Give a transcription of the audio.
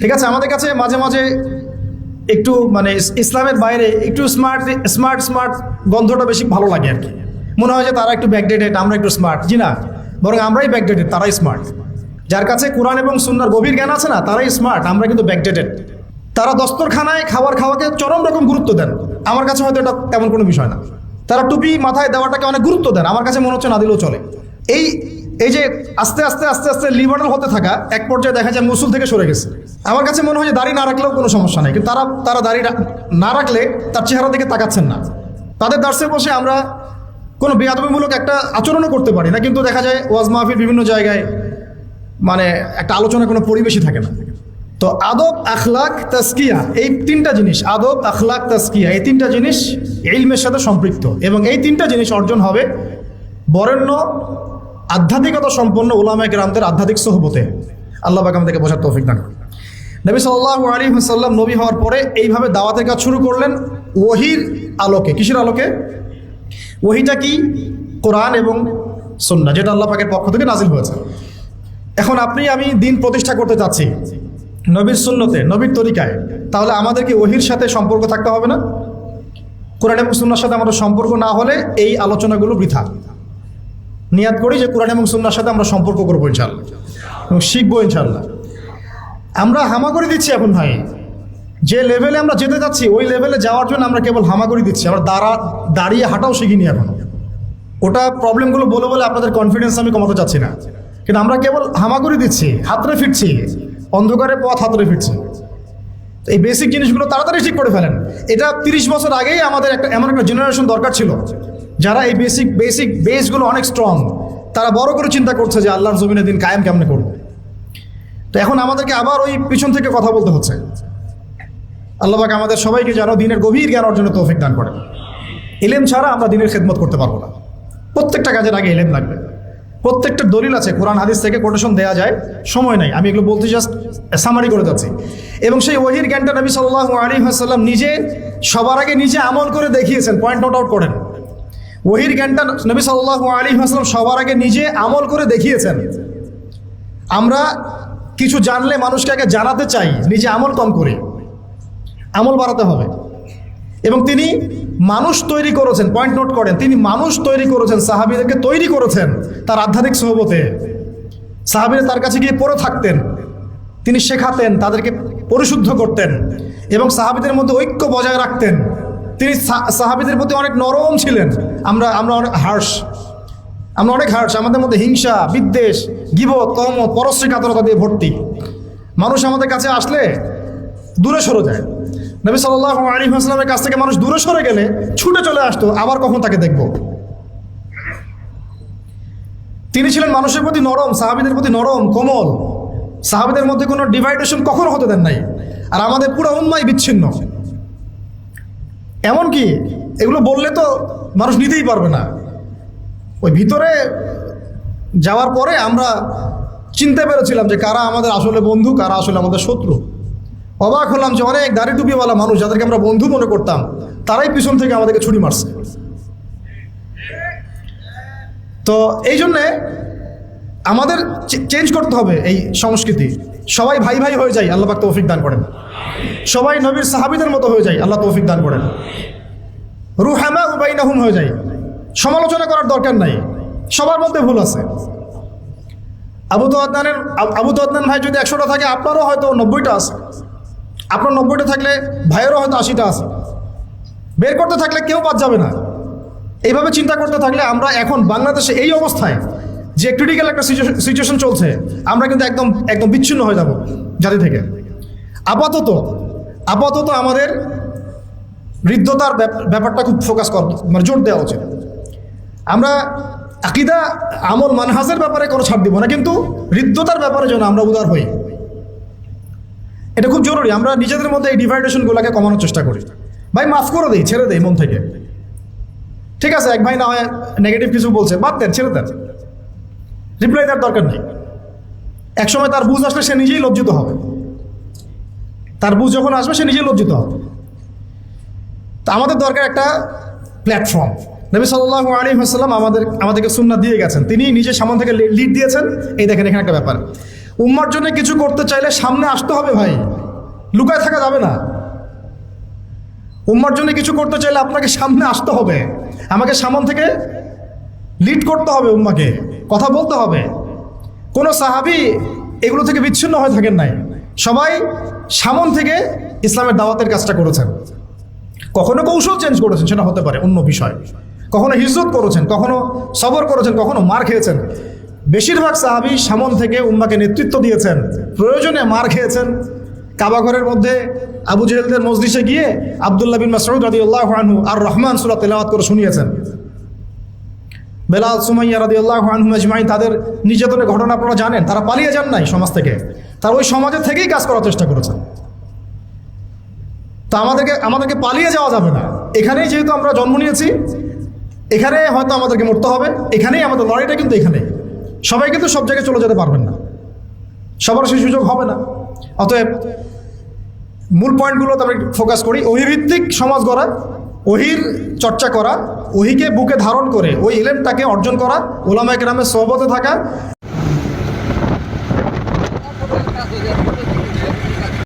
ঠিক আছে, আমাদের কাছে মাঝে মাঝে একটু মানে ইসলামের বাইরে একটু স্মার্ট স্মার্ট স্মার্ট গন্ধটা বেশি ভালো লাগে আর কি। মনে হয় যে তারা একটু ব্যাকডেটেড আমরা একটু স্মার্ট জি না, বরং আমরাই ব্যাকডেটেড তারাই স্মার্ট যার কাছে কোরআন এবং সুন্নার গভীর জ্ঞান আছে না, তারাই স্মার্ট আমরা কিন্তু ব্যাকডেটেড তারা দস্তরখানায় খাবার খাওয়াকে চরম রকম গুরুত্ব দেন। আমার কাছে হয়তো এটা তেমন কোনো বিষয় না। তারা টুপি মাথায় দেওয়াটাকে অনেক গুরুত্ব দেন। আমার কাছে মনে হচ্ছে না দিলেও চলে। এই এই যে আস্তে আস্তে আস্তে আস্তে লিবারেল হতে থাকা, এক পর্যায়ে দেখা যায় মুসুল থেকে সরে গেছে। আমার কাছে মনে হয় যে দাড়ি না রাখলেও কোনো সমস্যা নেই, কিন্তু তারা তারা দাড়ি না রাখলে তার চেহারা দিকে তাকাচ্ছেন না। তাদের দার্সে বসে আমরা কোনো বেয়াদবিমূলক একটা আচরণও করতে পারি না, কিন্তু দেখা যায় ওয়াজ মাহফিল বিভিন্ন জায়গায় মানে একটা আলোচনা কোনো পরিবেশই থাকে না। তো আদব, আখলাক তাস্কিয়া এই তিনটা জিনিস, আদব, আখলাক তাস্কিয়া এই তিনটা জিনিস ইলমের সাথে সম্পৃক্ত এবং এই তিনটা জিনিস অর্জন হবে বরেণ্য আধ্যাত্মিকতা সম্পন্ন ওলামা গ্রামদের আধ্যাত্মিক সহবতে। আল্লাহ বাক আমাদেরকে বোঝার তৌফিক দান করুন। নবী সাল্লাহ আলী সাল্লাম নবী হওয়ার পরে এইভাবে দাওয়াতের কাজ শুরু করলেন ওহির আলোকে। কিসের আলোকে? ওহিটা কি? কোরআন এবং সন্না যেটা আল্লাহ পাকের পক্ষ থেকে নাজিল হয়েছে। এখন আপনি, আমি দিন প্রতিষ্ঠা করতে চাচ্ছি নবীর সুন্নতে, নবীর তরিকায়, তাহলে আমাদেরকে ওহির সাথে সম্পর্ক থাকতে হবে না? কোরআন এবং সুন্নার সাথে আমাদের সম্পর্ক না হলে এই আলোচনাগুলো বৃথা। নিয়াদ করি যে কোরআন এবং সুন্নার সাথে আমরা সম্পর্ক করব ইনশাল্লাহ এবং শিখব ইনশাল্লাহ আমরা হামাগুড়ি দিচ্ছি এখন ভাই। যে লেভেলে আমরা যেতে যাচ্ছি ওই লেভেলে যাওয়ার জন্য আমরা কেবল হামাগুড়ি দিচ্ছি। আমরা দাঁড়া, দাঁড়িয়ে হাঁটাও শিখিনি এখন। ওটা প্রবলেমগুলো বলে বলে আপনাদের কনফিডেন্স আমি কমাতে চাচ্ছি না। কিন্তু আমরা কেবল হামাগুড়ি দিচ্ছি, হাতরে ফিরছি। অন্ধকারে পথ হাতরে ফিরছি। এই বেসিক জিনিসগুলো তাড়াতাড়ি ঠিক করে ফেলেন। এটা তিরিশ বছর আগেই আমাদের একটা এমন একটা জেনারেশন দরকার ছিল। যারা এই বেসিক বেসিক বেসগুলো অনেক স্ট্রং তারা বড় করে চিন্তা করছে যে আল্লাহর জমিনের দিন কায়েম কেমনে করবে? তো এখন আমাদেরকে আবার ওই পিছন থেকে কথা বলতে হচ্ছে। আল্লাহ পাক আমাদের সবাইকে যেন দিনের গভীর জ্ঞান অর্জনের তৌফিক দান করেন। এলেম ছাড়া আমরা দিনের খেদমত করতে পারব না। প্রত্যেকটা কাজের আগে এলেম লাগবে। প্রত্যেকটা দলিল আছে, কোরআন, হাদিস থেকে কোটেশন দেওয়া যায়, সময় নাই। আমি এগুলো বলতে জাস্ট সামারি করে যাচ্ছি। এবং সেই ওহির জ্ঞানটা নবী সাল্লাহ আলী হাসাল্লাম নিজে, সবার আগে নিজে আমল করে দেখিয়েছেন পয়েন্ট নোট আউট করেন। ওহির জ্ঞানটা নবী সাল্লাহ আলী হাসলাম সবার আগে নিজে আমল করে দেখিয়েছেন। আমরা কিছু জানলে মানুষকে আগে জানাতে চাই, নিজে আমল কম করে। আমল বাড়াতে হবে। এবং তিনি মানুষ তৈরি করেছেন পয়েন্ট নোট করেন, তিনি মানুষ তৈরি করেছেন, সাহাবিদেরকে তৈরি করেছেন তার আধ্যাত্মিক সহবতে। সাহাবিরা তার কাছে গিয়ে পড়ে থাকতেন, তিনি শেখাতেন, তাদেরকে পরিশুদ্ধ করতেন এবং সাহাবিদের মধ্যে ঐক্য বজায় রাখতেন। তিনি সাহাবিদের প্রতি অনেক নরম ছিলেন। আমরা আমরা অনেক হার্স আমরা অনেক হার্স আমাদের মধ্যে হিংসা, বিদ্বেষ, গিবত কমত পরশ্রী কাতরতা দিয়ে ভর্তি। মানুষ আমাদের কাছে আসলে দূরে সরে যায়। নবী সাল্লাহ আলী আসলামের কাছ থেকে মানুষ দূরে সরে গেলে ছুটে চলে আসতো, আবার কখন তাকে দেখব? তিনি ছিলেন মানুষের প্রতি নরম, সাহাবিদের প্রতি নরম, কোমল। সাহাবিদের মধ্যে কোনো ডিভাইডেশন কখনো হতে দেন নাই। আর আমাদের পুরো উন্মাই বিচ্ছিন্ন। এমনকি এগুলো বললে তো মানুষ নিতেই পারবে না। ওই ভিতরে যাওয়ার পরে আমরা চিনতে পেরেছিলাম যে কারা আমাদের আসলে বন্ধু, কারা আসলে আমাদের শত্রু। অবাক হলাম যে অনেক দাড়ি টুপিওয়ালা মানুষ যাদেরকে আমরা বন্ধু মনে করতাম, তারাই পিছন থেকে আমাদেরকে ছুরি মারছে। তো এই জন্যে আমাদের চেঞ্জ করতে হবে এই সংস্কৃতি। সবাই ভাই ভাই হয়ে যায় আল্লাহ তৌফিক দান করেন। সবাই নবীর সাহাবিদের মতো হয়ে যায় আল্লাহ তৌফিক দান করেন। রুহামা উবাইনাহুম হয়ে যায়। সমালোচনা করার দরকার নাই। সবার মধ্যে ভুল আছে। আবু তো আদনানের আবু তো আদনান ভাই যদি একশোটা থাকে, আপনারও হয়তো নব্বইটা আছে। আপনার নব্বইটা থাকলে ভাইয়েরও হয়তো আশিটা আছে। বের করতে থাকলে কেউ বাদ যাবে না। এইভাবে চিন্তা করতে থাকলে আমরা এখন বাংলাদেশে এই অবস্থায় যে ক্রিটিক্যাল একটা সিচুয়েশন চলছে, আমরা কিন্তু একদম একদম বিচ্ছিন্ন হয়ে যাব জাতি থেকে। আপাতত আপাতত আমাদের ব্যাপ- ব্যাপারটা খুব ফোকাস কর মানে জোর দেওয়া উচিত। আমরা আকিদা, আমল, মানহাজের ব্যাপারে কোনো ছাড় দিব না, কিন্তু হৃদ্যতার ব্যাপারে যেন আমরা উদার হই। এটা খুব জরুরি। আমরা নিজেদের মধ্যে এই ডিভাইডেশনগুলোকে কমানোর চেষ্টা করি। ভাই, মাফ করে দিই, ছেড়ে দেই মন থেকে। ঠিক আছে, এক ভাই না হয় নেগেটিভ কিছু বলছে, বাদ দেন, ছেড়ে দেন। রিপ্লাই দেওয়ার দরকার নেই। একসময় তার বুঝ আসলে সে নিজেই লজ্জিত হবে। তার বুঝ যখন আসবে, সে নিজেই লজ্জিত হবে। তা আমাদের দরকার একটা প্ল্যাটফর্ম নবী সাল্লাহ আলী হাসাল্লাম আমাদের আমাদেরকে সুন্না দিয়ে গেছেন। তিনি নিজে সামন থেকে লিড দিয়েছেন। এই দেখেন এখানে একটা ব্যাপার। উম্মার জন্য কিছু করতে চাইলে সামনে আসতে হবে ভাই। লুকায় থাকা যাবে না। উম্মার জন্য কিছু করতে চাইলে আপনাকে সামনে আসতে হবে। আমাকে সামন থেকে লিড করতে হবে উম্মাকে। কথা বলতে হবে। কোনো সাহাবি এগুলো থেকে বিচ্ছিন্ন হয়ে থাকেন নাই। সবাই সামন থেকে ইসলামের দাওয়াতের কাজটা করেছেন। কখনো কৌশল চেঞ্জ করেছেন, সেটা হতে পারে অন্য বিষয়। কখনো হিজরত করেছেন, কখনো সবর করেছেন, কখনো মার খেয়েছেন। বেশিরভাগ সাহাবি সামন থেকে উম্মাকে নেতৃত্ব দিয়েছেন। প্রয়োজনে মার খেয়েছেন। কাবাঘরের মধ্যে আবু জেহেলদের মসজিষে গিয়ে আবদুল্লাহ বিন মাসউদ রাদিয়াল্লাহু আনহু আর রহমান সূরা তেলাওয়াত করে শুনিয়েছেন। বেলাল, সুমাইয়া রাদিয়াল্লাহু আনহু আজমাইন তাদের নির্যাতনের ঘটনা আপনারা জানেন। তারা পালিয়ে যান নাই সমাজ থেকে। তারা ওই সমাজের থেকেই কাজ করার চেষ্টা করেছেন। তা আমাদেরকে আমাদেরকে পালিয়ে যাওয়া যাবে না। এখানেই যেহেতু আমরা জন্ম নিয়েছি, এখানে হয়তো আমাদেরকে মরতে হবে, এখানেই আমাদের লড়াইটা কিন্তু এখানে। সবাই কিন্তু সব জায়গায় চলে যেতে পারবেন না। সবার সেই সুযোগ হবে না। অতএব মূল পয়েন্টগুলোতে আমরা ফোকাস করি, অহিভিত্তিক সমাজ গড়া ওহির চর্চা করা ওহিকে বুকে ধারণ করে, ওই ইলেমটাকে অর্জন করা, ওলামায় গ্রামের সহবতে থাকা